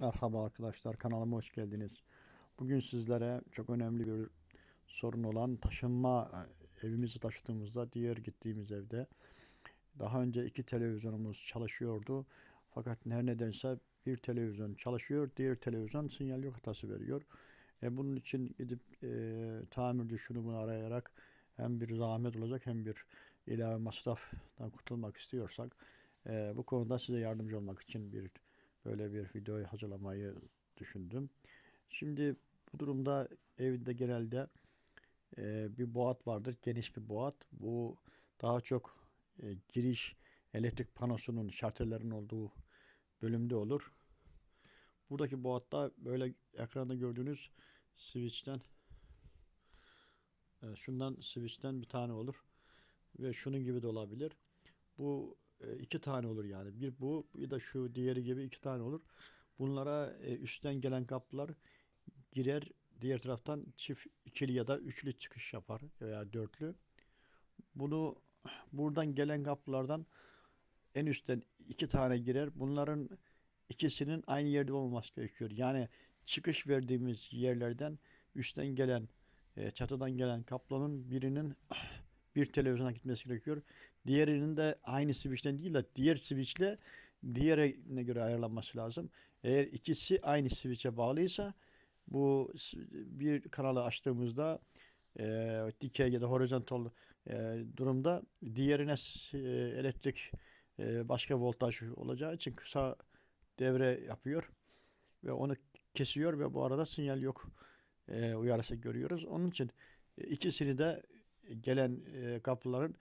Merhaba arkadaşlar kanalıma hoş geldiniz. Bugün sizlere çok önemli bir sorun olan taşınma e, evimizi taşıdığımızda diğer gittiğimiz evde daha önce iki televizyonumuz çalışıyordu. Fakat her nedense bir televizyon çalışıyor, diğer televizyon sinyal yok hatası veriyor. E, bunun için gidip e, tamirci şunu bunu arayarak hem bir zahmet olacak hem bir ilave masraftan kurtulmak istiyorsak e, bu konuda size yardımcı olmak için bir böyle bir videoyu hazırlamayı düşündüm. Şimdi bu durumda evde genelde e, bir boğat vardır, geniş bir boğat. Bu daha çok e, giriş elektrik panosunun şartellerin olduğu bölümde olur. Buradaki boğatta böyle ekranda gördüğünüz switch'ten e, şundan switch'ten bir tane olur ve şunun gibi de olabilir. Bu e, iki tane olur yani. Bir bu bir de şu diğeri gibi iki tane olur. Bunlara e, üstten gelen kapılar girer. Diğer taraftan çift ikili ya da üçlü çıkış yapar veya dörtlü. Bunu buradan gelen kapılardan en üstten iki tane girer. Bunların ikisinin aynı yerde olmaması gerekiyor. Yani çıkış verdiğimiz yerlerden üstten gelen e, çatıdan gelen kaplanın birinin bir televizyona gitmesi gerekiyor. Diğerinin de aynı switch'ten değil de diğer switch'le diğerine göre ayarlanması lazım. Eğer ikisi aynı switch'e bağlıysa bu bir kanalı açtığımızda e, dikey ya da horizontal e, durumda diğerine e, elektrik e, başka voltaj olacağı için kısa devre yapıyor ve onu kesiyor ve bu arada sinyal yok e, uyarısı görüyoruz. Onun için e, ikisini de gelen e, kapıların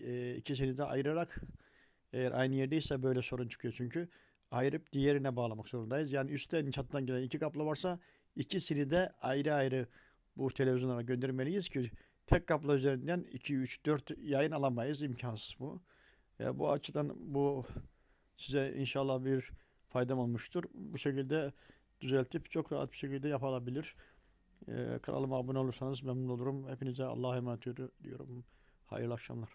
e, ikisini de ayırarak eğer aynı yerdeyse böyle sorun çıkıyor çünkü ayırıp diğerine bağlamak zorundayız. Yani üstten çatıdan gelen iki kaplı varsa ikisini de ayrı ayrı bu televizyonlara göndermeliyiz ki tek kaplı üzerinden 2, 3, 4 yayın alamayız. imkansız bu. E, bu açıdan bu size inşallah bir faydam olmuştur. Bu şekilde düzeltip çok rahat bir şekilde yapılabilir. Ee, kanalıma abone olursanız memnun olurum. Hepinize Allah'a emanet ediyorum. Hayırlı akşamlar.